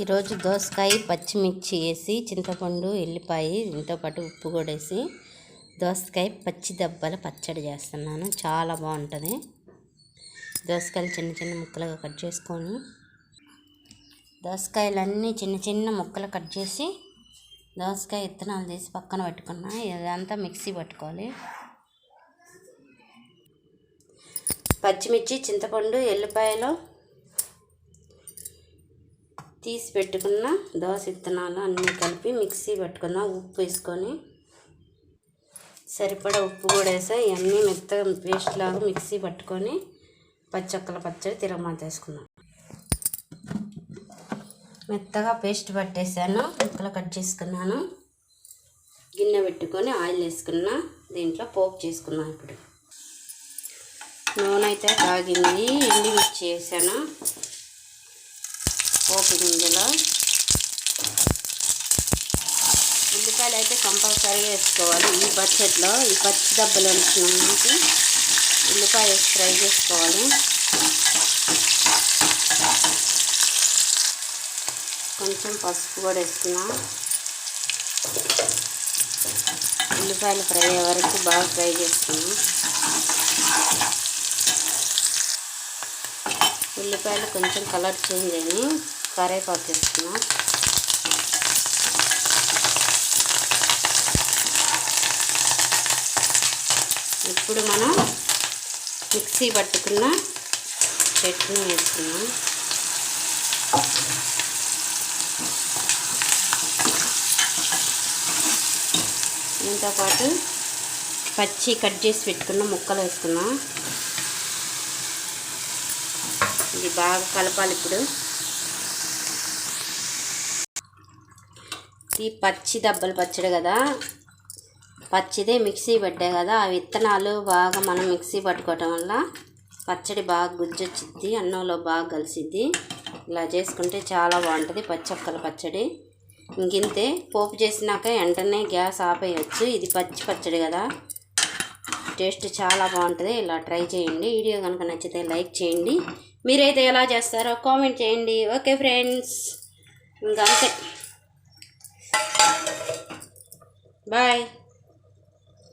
ఈరోజు దోసకాయ పచ్చిమిర్చి వేసి చింతపండు ఎల్లిపాయ దీంతో పాటు ఉప్పు కూడా వేసి దోసకాయ పచ్చి దెబ్బల పచ్చడి చేస్తున్నాను. చాలా బాగుంటుంది. దోసకాయలు చిన్న చిన్న ముక్కలుగా కట్ చేసుకొని దోసకాయలన్నీ చిన్న చిన్న ముక్కలు కట్ చేసి దోసకాయ విత్తనాలు తీసి పక్కన పెట్టుకున్నా. ఇదంతా మిక్సీ పట్టుకోవాలి. పచ్చిమిర్చి చింతపండు ఎల్లిపాయలు తీసి పెట్టుకున్న దోశ విత్తనాలు అన్నీ కలిపి మిక్సీ పెట్టుకున్న ఉప్పు వేసుకొని. సరిపడా ఉప్పు కూడా వేసా ఇవన్నీ మెత్తగా పేస్ట్ లాగా మిక్సీ పట్టుకొని పచ్చక్కల పచ్చడి తిరగమాత వేసుకుందాం. మెత్తగా పేస్ట్ పట్టేసాను ముక్కలు కట్ చేసుకున్నాను. గిన్నె పెట్టుకొని ఆయిల్ వేసుకున్నా దీంట్లో పోపు చేసుకున్నాను ఇప్పుడు. నూనె అయితే తాగింది ఎండి మిర్చి వేసాను. పోపు గింజలు ఉల్లిపాయలు అయితే కంపల్సరీగా వేసుకోవాలి. ఈ బడ్జెట్లో ఈ పచ్చి దెబ్బలు వండుతున్నానికి ఉల్లిపాయ వేసి ఫ్రై చేసుకోవాలి. కొంచెం పసుపు కూడా వేస్తున్నా ఉల్లిపాయలు ఫ్రై అయ్యే వరకు బాగా ఫ్రై చేసుకున్నాం. ఉల్లిపాయలు కొంచెం కలర్ చేంజ్ అయినాయి. కరేపాకు వేసుకున్నాం ఇప్పుడు మనం మిక్సీ పట్టుకున్న చట్నీ వేసుకున్నాం దీంతో పాటు పచ్చి కట్ చేసి పెట్టుకున్న ముక్కలు వేసుకున్నాం ఇది బాగా కలపాలి ఇప్పుడు. ఈ పచ్చి దెబ్బలు పచ్చడి కదా. పచ్చిదే మిక్సీ పట్టాయి కదా. ఆ విత్తనాలు బాగా మనం మిక్సీ పట్టుకోవటం వల్ల పచ్చడి బాగా గుజ్జొచ్చిద్ది అన్నంలో బాగా కలిసిద్ది. ఇలా చేసుకుంటే చాలా బాగుంటుంది పచ్చక్కల పచ్చడి. ఇంకింతే పోపు చేసినాక వెంటనే గ్యాస్ ఆపేయచ్చు. ఇది పచ్చి పచ్చడి కదా. టేస్ట్ చాలా బాగుంటుంది. ఇలా ట్రై చేయండి. వీడియో కనుక నచ్చితే లైక్ చేయండి. మీరైతే ఎలా చేస్తారో కామెంట్ చేయండి. Okay friends. ఇంకా అంతే. Bye.